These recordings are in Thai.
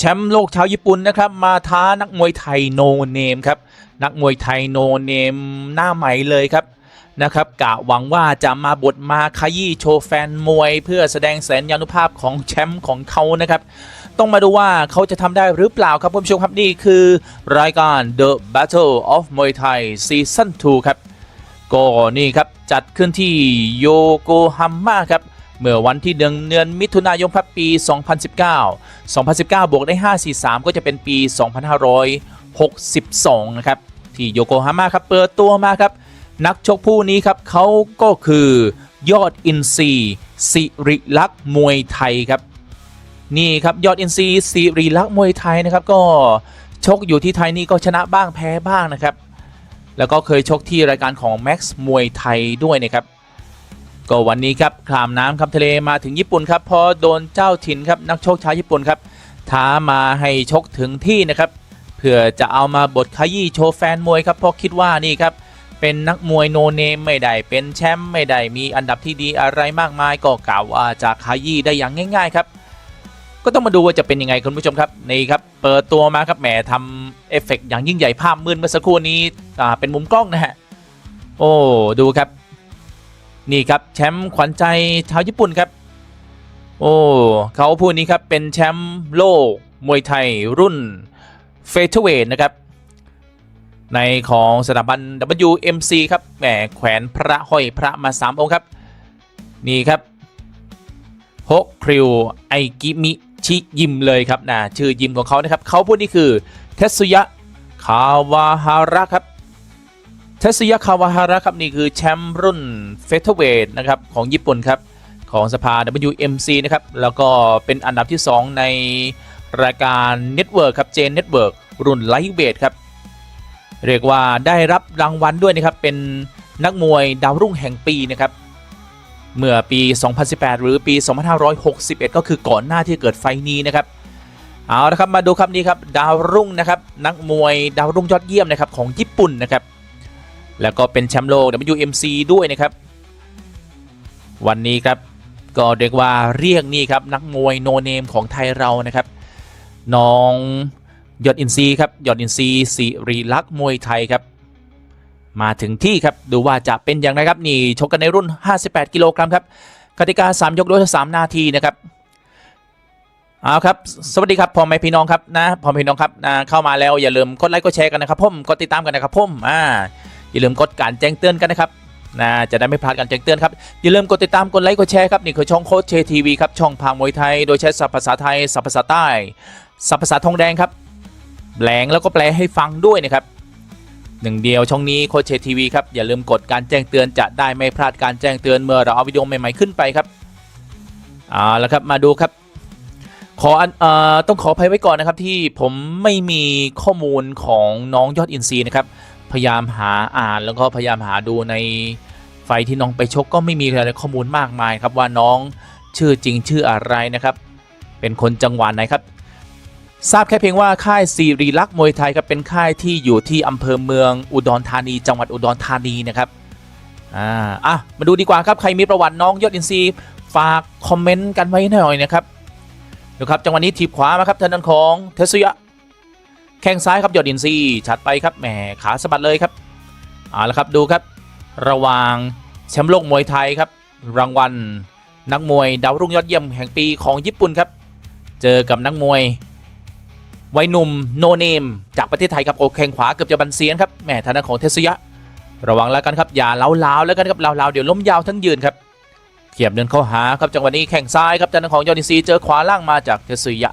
แชมป์โลกชาวญี่ปุ่นนะครับ มาท้านักมวยไทยโนเนมครับ นักมวยไทยโนเนมหน้าใหม่เลยครับนะครับกะหวังว่าจะมาบทมาขยี้โชว์แฟนมวย เพื่อแสดงแสนยานุภาพของแชมป์ของเขานะครับ ต้องมาดูว่าเขาจะทำได้หรือเปล่าครับผู้ชมครับนี่คือ รายการ The Battle of Muay Thai Season 2 ครับ ก็นี่ครับจัดขึ้นที่โยโกฮาม่าครับ เมื่อวันที่เดือนเดือนมิถุนายนครับปี 2019 2019 บวกได้ 543 ก็จะเป็นปี 2562 นะครับ ที่โยโกฮาม่าครับ เปิดตัวมาครับ นักชกผู้นี้ครับเขาก็คือยอดอินซีสิริลักษ์มวยไทยครับ นี่ครับยอดอินซีสิริลักษ์มวยไทยนะครับ ก็ชกอยู่ที่ไทยนี่ก็ชนะบ้างแพ้บ้างนะครับ แล้วก็เคยชกที่รายการของ Max มวยไทยด้วยนะครับ ก็วันนี้ครับขามน้ำคำทะเลมาถึงญี่ปุ่นครับพอโดนเจ้าถิ่นครับนักชกชาวญี่ปุ่นครับท้ามาให้ชกถึงที่นะครับเพื่อจะเอามาบทขยี้โชว์แฟนมวยครับเพราะคิดว่านี่ครับเป็นนักมวยโนเนมไม่ได้เป็นแชมป์ไม่ได้มีอันดับที่ดีอะไรมากมายก็กล่าวว่าจะขยี้ได้อย่างง่าย ๆ ครับ ก็ต้องมาดูว่าจะเป็นยังไงคุณผู้ชมครับนี่ครับเปิดตัวมาครับแหมทำเอฟเฟกต์อย่างยิ่งใหญ่ภาพมืดเมื่อสักครู่นี้เป็นมุมกล้องนะฮะโอ้ดูครับ นี่ครับแชมป์ขวัญใจชาวญี่ปุ่นครับ โอ้เขาผู้นี้ครับเป็นแชมป์โลกมวยไทยรุ่นเฟเธอร์เวทนะครับ ในของสถาบัน WMC ครับแหมแขวนพระห้อยพระมา 3 องค์ครับ นี่ครับฮกคริวไอกิมิชิยิมเลยครับนะชื่อยิมของเขานะครับเขาผู้นี้คือเทสุยะคาวาฮาระครับ เทสยาคาวาฮาระครับนี่คือแชมป์รุ่นเฟเธอร์เวทนะครับของญี่ปุ่นครับของสภา WMC นะครับแล้วก็เป็นอันดับที่ 2 ในรายการ Network ครับเจนเน็ตเวิร์กรุ่นไลท์เวทครับเรียกว่าได้รับรางวัลด้วยนะครับเป็นนักมวยดาวรุ่งแห่งปีนะครับเมื่อปี 2018 หรือปี 2561 ก็คือก่อนหน้าที่เกิดไฟนี้นะครับเอาละครับมาดูครับนี่ครับดาวรุ่งนะครับนักมวยดาวรุ่งยอดเยี่ยมนะครับของญี่ปุ่นนะครับ แล้วก็เป็นแชมป์โลก WMC ด้วยนะครับ วันนี้ครับก็เรียกว่าเรียกนี่ครับนักมวยโนเนมของไทยเรานะครับน้องยอดอินซีครับยอดอินซีสิริลักษ์มวยไทยครับ มาถึงที่ครับดูว่าจะเป็นอย่างไรครับนี่ชกกันในรุ่น 58 กิโลกรัมครับกติกา 3 ยกด้วย3นาทีนะครับเอาครับ สวัสดีครับพ่อแม่พี่น้องครับนะพ่อแม่พี่น้องครับนะเข้ามาแล้วอย่าลืมกดไลค์กดแชร์กันนะครับผมกดติดตามกันนะครับผมอ่า อย่าลืมกดการแจ้งเตือนกันนะครับนะจะได้ไม่พลาดการแจ้งเตือนครับ อย่าลืมกดติดตามกดไลค์กดแชร์ครับ นี่คือช่องโค้ชเชทีวีครับ ช่องพามวยไทย โดยใช้ศัพท์ภาษาไทยศัพท์ภาษาใต้ศัพท์ภาษาทองแดงครับแปลงแล้วก็แปลให้ฟังด้วยนะครับหนึ่งเดียวช่องนี้โค้ชเชทีวีครับ อย่าลืมกดการแจ้งเตือนจะได้ไม่พลาดการแจ้งเตือนเมื่อเราเอาวิดีโอใหม่ๆขึ้นไปครับเอาละครับมาดูครับ ขอเอ่อต้องขออภัยไว้ก่อนนะครับที่ผมไม่มีข้อมูลของน้องยอดอินซีนะครับ พยายามหาอ่านแล้วก็พยายามหาดูในไฟที่น้องไปชกก็ไม่มีอะไรข้อมูลมากมายครับว่าน้องชื่อจริงชื่ออะไรนะครับ เป็นคนจังหวัดไหนครับ ทราบแค่เพียงว่าค่ายซีรีลักษ์มวยไทยครับเป็นค่ายที่อยู่ที่อำเภอเมืองอุดรธานี จังหวัดอุดรธานีนะครับอ่าอะมาดูดีกว่าครับใครมีประวัติน้องยอดอินซีฝากคอมเมนต์กันไว้หน่อยนะครับดูครับจังหวะนี้ถีบขวามาครับทางด้านของเทสุยะ ข้งซ้ายครับยอดอินซีชัดไปครับแหมขาสะบัดเลยครับเอาละครับดูครับ ระหว่างแชมป์โลกมวยไทยครับ รางวัลนักมวยดาวรุ่งยอดเยี่ยมแห่งปีของญี่ปุ่นครับ เจอกับนักมวยวัยหนุ่มโนเนม จากประเทศไทยครับโอแข้งขวาเกือบจะบันเซียนครับแหมทางด้านของเทสยะ ระวังแล้วกันครับอย่าเล้าวๆแล้วกันครับเล้าวๆเดี๋ยวล้มยาวทั้งยืนครับเขียบเดินเข้าหาครับจังหวะนี้แข้งซ้ายครับทางด้านของยอดอินซีเจอขวาล่างมาจากเทสยะ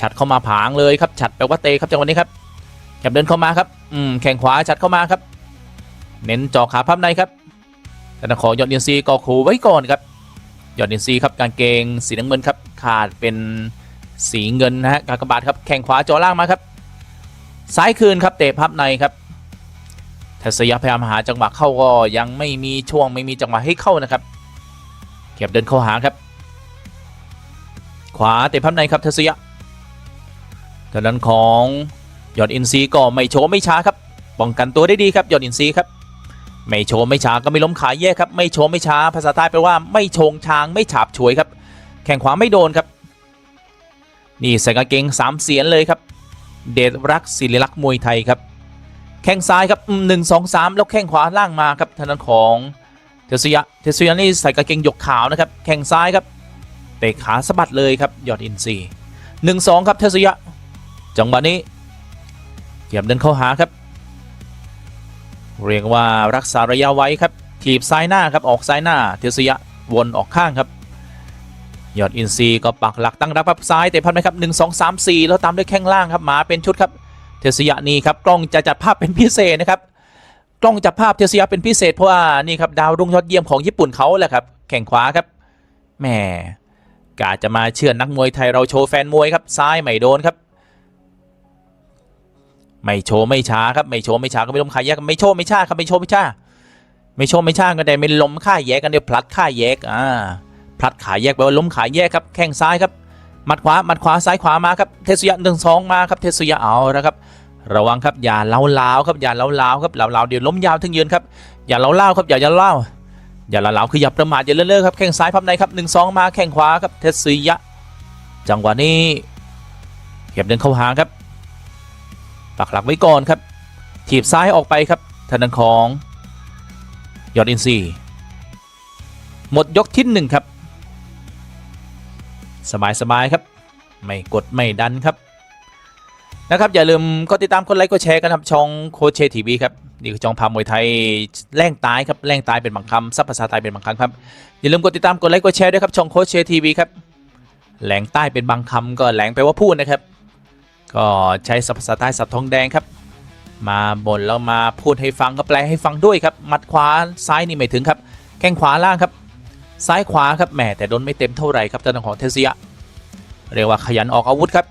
ฉัดเข้ามาผางเลยครับฉัดแปลว่าเตะครับจังหวะนี้ครับแคบเดินเข้ามาครับอืมแข่งขวาฉัดเข้ามาครับ เน้นจ่อขาพับในครับแต่ขอยอดอินซีย์ก็ขู่ไว้ก่อนครับยอดอินซีครับกางเกงสีน้ำเงินครับขาดเป็นสีเงินนะฮะกากบาทครับแข่งขวาจ่อล่างมาครับ ซ้ายคืนครับเตะพับในครับทัศยะพยายามหาจังหวะเข้าก็ยังไม่มีช่วงไม่มีจังหวะให้เข้านะครับเก็บเดินเข้าหาครับ ขวาเตะพับในครับทัศยะ ทางด้านของยอดอินซีก็ไม่โชว์ไม่ช้าครับป้องกันตัวได้ดีครับยอดอินซีครับไม่โชว์ไม่ช้าก็ไม่ล้มขาแย่ครับไม่โชว์ไม่ช้าภาษาใต้แปลว่าไม่โชงช้างไม่ฉาบฉวยครับ แข่งขวาไม่โดนครับ นี่ใส่กางเกงสามเสียนเลยครับ เดชรักศิริลักษ์มวยไทยครับ แข้งซ้ายครับหนึ่งสองสามแล้วแข้งขวาล่างมาครับทางด้านของเทสุยะเทสุยะนี่ใส่กางเกงหยกขาวนะครับแข้งซ้ายครับเตะขาสะบัดเลยครับยอดอินซีหนึ่งสองครับเทสุยะ จังหวะนี้เกียบเดินเข้าหาครับ เรียกว่ารักษาระยะไว้ครับถีบซ้ายหน้าครับออกซ้ายหน้าเทสยะวนออกข้างครับยอดอินซีก็ปักหลักตั้งรับครับซ้ายเตะพันไหมครับ1 2 3 4แล้วตามด้วยแข้งล่างครับหมาเป็นชุดครับ เทสยะนี่ครับกล้องจะจัดภาพเป็นพิเศษนะครับกล้องจับภาพเทสยะเป็นพิเศษเพราะว่านี่ครับดาวรุ่งยอดเยี่ยมของญี่ปุ่นเขาแหละครับแข่งขวาครับแหมกาจะมาเชื่อนักมวยไทยเราโชว์แฟนมวยครับซ้ายไม่โดนครับ ไม่โชว์ไม่ช้าครับไม่โชว์ไม่ช้าก็ไม่ล้มขาแยกไม่โชว์ไม่ช้าครับไม่โชว์ไม่ช้าไม่โชว์ไม่ช้าก็ได้ไม่ล้มขาแยกกันเดี๋ยวพลัดขาแยกอ่าพลัดขาแยกแปลว่าล้มขาแยกครับแข้งซ้ายครับมัดขวามัดขวาซ้ายขวามาครับเทสุยะหนึ่งสองมาครับเทสุยะเอาแล้วครับระวังครับอย่าเล้าเลาครับอย่าเล้าเลาครับเล้าเลาเดี๋ยวล้มยาวถึงยืนครับอย่าเล้าเล่าครับอย่าอย่าเล่าอย่าเล้าเลาคืออย่าประมาทอย่าเลื่อนๆครับแข้งซ้ายพับในครับหนึ่งสองมาแข้งขวาครับเทสุยะ จังหวะนี้เก็บเดินเข้าหาครับ ปักหลักไว้ก่อนครับ ถีบซ้ายออกไปครับทางด้านของยอดอินซีหมดยกที่หนึ่งครับ สบายสบายๆครับ ไม่กดไม่ดันครับนะครับ อย่าลืมกดติดตามกดไลค์กดแชร์กันครับช่องโคชเชทีวีครับนี่คือช่องพามวยไทยแร่งตายครับแร่งตายเป็นบางคำซับภาษาไทยเป็นบางคำครับอย่าลืมกดติดตามกดไลค์กดแชร์ด้วยครับช่องโคชเชทีวีครับแหลงใต้เป็นบางคำก็แหลงแปลว่าพูดนะครับ ก็ใช้ศัพท์ภาษาใต้ศัพท์ทองแดงครับ มาบ่นแล้วมาพูดให้ฟังก็แปลให้ฟังด้วยครับมัดขวาซ้ายนี่ไม่ถึงครับ แข้งขวาล่างครับ ซ้ายขวาครับแหมแต่โดนไม่เต็มเท่าไหร่ครับทางด้านของเทสยะเรียกว่าขยันออกอาวุธครับ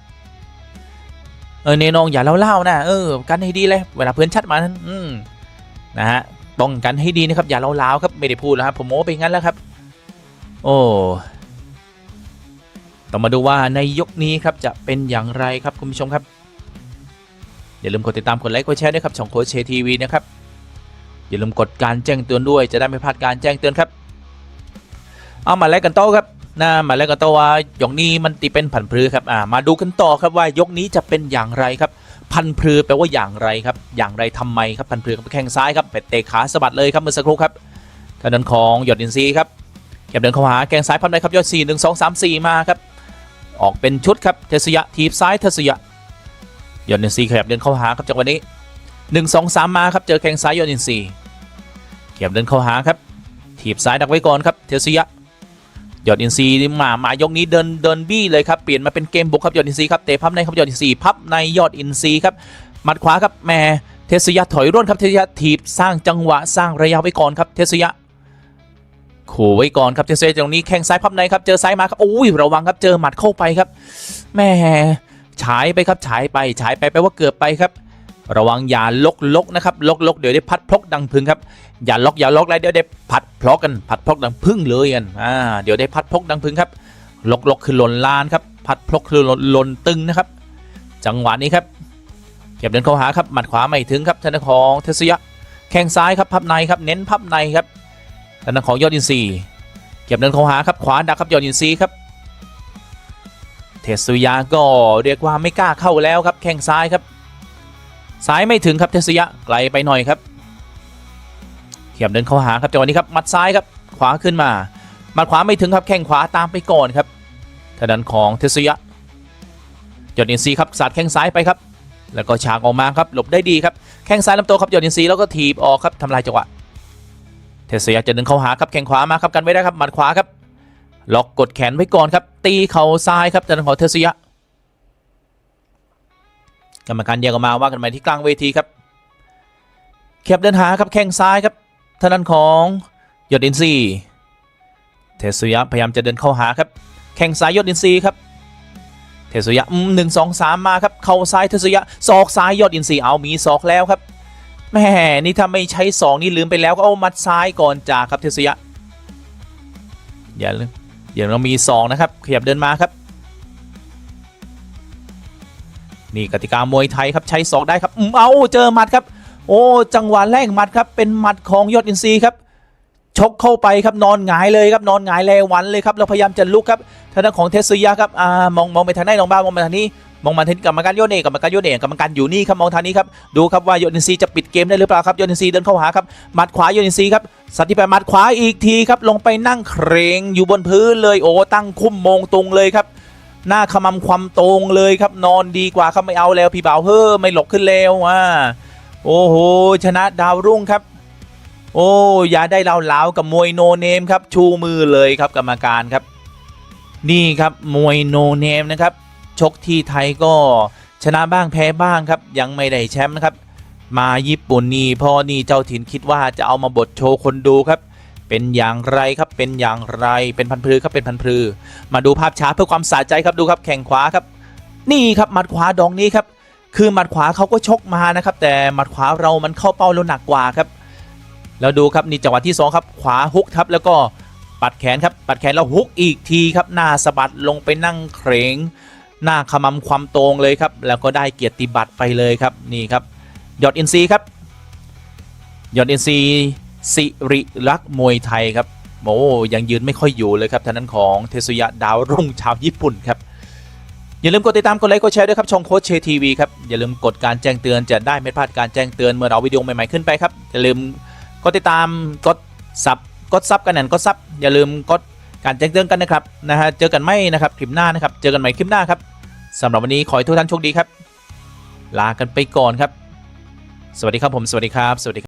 เออเนนองอย่าเล่าๆนะเออกันให้ดีเลยเวลาเพื่อนชัดมานั้นอืมนะฮะป้องกันให้ดีนะครับอย่าเล่าๆครับไม่ได้พูดแล้วครับผมโม้ไปงั้นแล้วครับ โอ้ ต้องมาดูว่าในยกนี้ครับจะเป็นอย่างไรครับคุณผู้ชมครับ อย่าลืมกดติดตามกดไลค์กดแชร์ด้วยครับช่องโค้ชเชทีวีนะครับอย่าลืมกดการแจ้งเตือนด้วยจะได้ไม่พลาดการแจ้งเตือนครับ เอามาแลกกันโต้ครับนะมาแลกกันโต้ว่ายกนี้มันตีเป็นผันพลือครับอ่ามาดูกันต่อครับว่ายกนี้จะเป็นอย่างไรครับ พันพลือแปลว่าอย่างไรครับ อย่างไรทำไมครับพันพลือครับแข้งซ้ายครับเป็ดเตะขาสะบัดเลยครับเมื่อสักครู่ครับทางด้านของหยอดอินซีครับเก็บเดินเข้าหาแข้งซ้ายพับในครับยอดสี่หนึ่งสองสามสี่มาครับ ออกเป็นชุดครับเทสยะทีบซ้ายเทสยะยอดอินซีขยับเดินเข้าหาครับจังหวะนี้หนึ่งสองสามมาครับเจอแข้งซ้ายยอดอินซีขยับเดินเข้าหาครับถีบซ้ายดักไว้ก่อนครับเทสยะยอดอินซีที่มามายกนี้เดินเดินบี้เลยครับเปลี่ยนมาเป็นเกมบุกครับยอดอินซีครับเตะพับในครับยอดอินซีพับในยอดอินซีครับหมัดขวาครับแม่เทสยะถอยร่นครับเทสยะถีบสร้างจังหวะสร้างระยะไว้ก่อนครับเทสยะ ขู่ไว้ก่อนครับเทสยะตรงนี้แข้งซ้ายพับในครับเจอซ้ายมาครับโอ้ยระวังครับเจอหมัดเข้าไปครับแม่ฉายไปครับฉายไปฉายไปแปลว่าเกือบไปครับ ระวังอย่าลกลกนะครับลกลกเดี๋ยวได้พัดพลกดังพึงครับอย่าล็อกอย่าล็อกเลยเดี๋ยวได้พัดพลกกันพัดพลกดังพึ่งเลยกันอ่าเดี๋ยวได้พัดพลกดังพึ่งครับลกลกคือหล่นลานครับพัดพลกคือหล่นหล่นตึงนะครับ จังหวะนี้ครับเก็บเดินเข้าหาครับหมัดขวาไม่ถึงครับธนาของเทสยะแข้งซ้ายครับพับในครับเน้นพับในครับ ธนาของยอดอินทรีย์เก็บเดินเข้าหาครับขวาดักครับยอดอินทรีย์ครับ เทสุยะก็เรียกว่าไม่กล้าเข้าแล้วครับแข้งซ้ายครับ ซ้ายไม่ถึงครับเทสุยะไกลไปหน่อยครับเขียบเดินเข้าหาครับจังหวะนี้ครับมัดซ้ายครับขวาขึ้นมามัดขวาไม่ถึงครับแข้งขวาตามไปก่อนครับทางด้านของเทสุยะยอดอินซีย์ครับสาดแข้งซ้ายไปครับ แล้วก็ฉากออกมาครับหลบได้ดีครับแข้งซ้ายลำตัวครับยอดอินซีย์แล้วก็ถีบออกครับทำลายจังหวะ เทสยะจะเดินเข้าหาครับแข้งขวามาครับกันไว้ได้ครับหมัดขวาครับล็อกกดแขนไว้ก่อนครับ ตีเข่าซ้ายครับทางด้านของเทสยะกรรมการแยกออกมาว่ากันใหม่ที่กลางเวทีครับเข็บเดินหาครับแข้งซ้ายครับทางด้านของยอดอินซีเทสุยะพยายามจะเดินเข้าหาครับ แข้งซ้ายยอดอินซีครับ เทสุยะอืมหนึ่งสองสามมาครับ เข่าซ้ายเทสุยะศอกซ้ายยอดอินซีเอามีศอกแล้วครับ แหม่นี่ถ้าไม่ใช้สองนี่ลืมไปแล้วก็เอามัดซ้ายก่อนจ่าครับเทสุยะ อย่าลืมอย่าเรามีสองนะครับ ขยับเดินมาครับ นี่กติกามวยไทยครับใช้ศอกได้ครับอืมเอาเจอหมัดครับ โอ้จังหวะแรกหมัดครับเป็นหมัดของยอดอินทรีครับชกเข้าไปครับนอนหงายเลยครับนอนหงายแลวันเลยครับแล้วพยายามจะลุกครับทางด้านของเทสยะครับอ่ามองมองไปทางไหนน้องบ้ามองไปทางนี้ มองมาทางกรรมการโยเนกรรมการโยเนกรรมการอยู่นี่ครับมองทางนี้ครับดูครับว่าโยนินซีจะปิดเกมได้หรือเปล่าครับโยนินซีเดินเข้าหาครับมัดขวาโยนินซีครับสัตว์ที่ไปมัดขวาอีกทีครับลงไปนั่งเครงอยู่บนพื้นเลยโอ้ตั้งคุ้มมงตรงเลยครับหน้าขมำความตรงเลยครับนอนดีกว่าครับไม่เอาแล้วพี่บ่าวเฮ้อไม่หลบขึ้นแล้วอ่าโอ้โหชนะดาวรุ่งครับ โอ้อย่าได้เล่าเหลากับมวยโนเนมครับชูมือเลยครับกรรมการครับ นี่ครับมวยโนเนมนะครับ ชกที่ไทยก็ชนะบ้างแพ้บ้างครับ ยังไม่ได้แชมป์นะครับมาญี่ปุ่นนี่พอนี่เจ้าถิ่นคิดว่าจะเอามาบทโชว์คนดูครับ เป็นอย่างไรครับเป็นอย่างไรเป็นพันพลือครับเป็นพันพลือ มาดูภาพช้าเพื่อความสะใจครับดูครับแข่งขวาครับ นี่ครับหมัดขวาดองนี้ครับ คือหมัดขวาเขาก็ชกมานะครับ แต่หมัดขวาเรามันเข้าเป้าแล้วหนักกว่าครับ แล้วดูครับนี่จังหวะที่สองครับ ขวาฮุกครับแล้วก็ปัดแขนครับปัดแขนแล้วฮุกอีกทีครับหน้าสะบัดลงไปนั่งเครง หน้าขมำความตรงเลยครับ แล้วก็ได้เกียรติบัตรไปเลยครับนี่ครับยอดอินซีครับยอดอินซีสิริลักษ์มวยไทยครับโอ้ยังยืนไม่ค่อยอยู่เลยครับทางนั้นของเทสุยะดาวรุ่งชาวญี่ปุ่นครับอย่าลืมกดติดตามกดไลค์กดแชร์ด้วยครับช่องโค้ชเชทีวีครับอย่าลืมกดการแจ้งเตือนจะได้ไม่พลาดการแจ้งเตือนเมื่อเราวิดีโอใหม่ๆขึ้นไปครับอย่าลืมกดติดตามกดซับกดซับกันนั่นกดซับอย่าลืมกดการแจ้งเตือนกันนะครับนะฮะเจอกันไหมนะครับคลิปหน้านะครับเจอกันใหม่คลิปหน้าครับ สำหรับวันนี้ขอให้ทุกท่านโชคดีครับ ลากันไปก่อนครับ สวัสดีครับผม สวัสดีครับ สวัสดี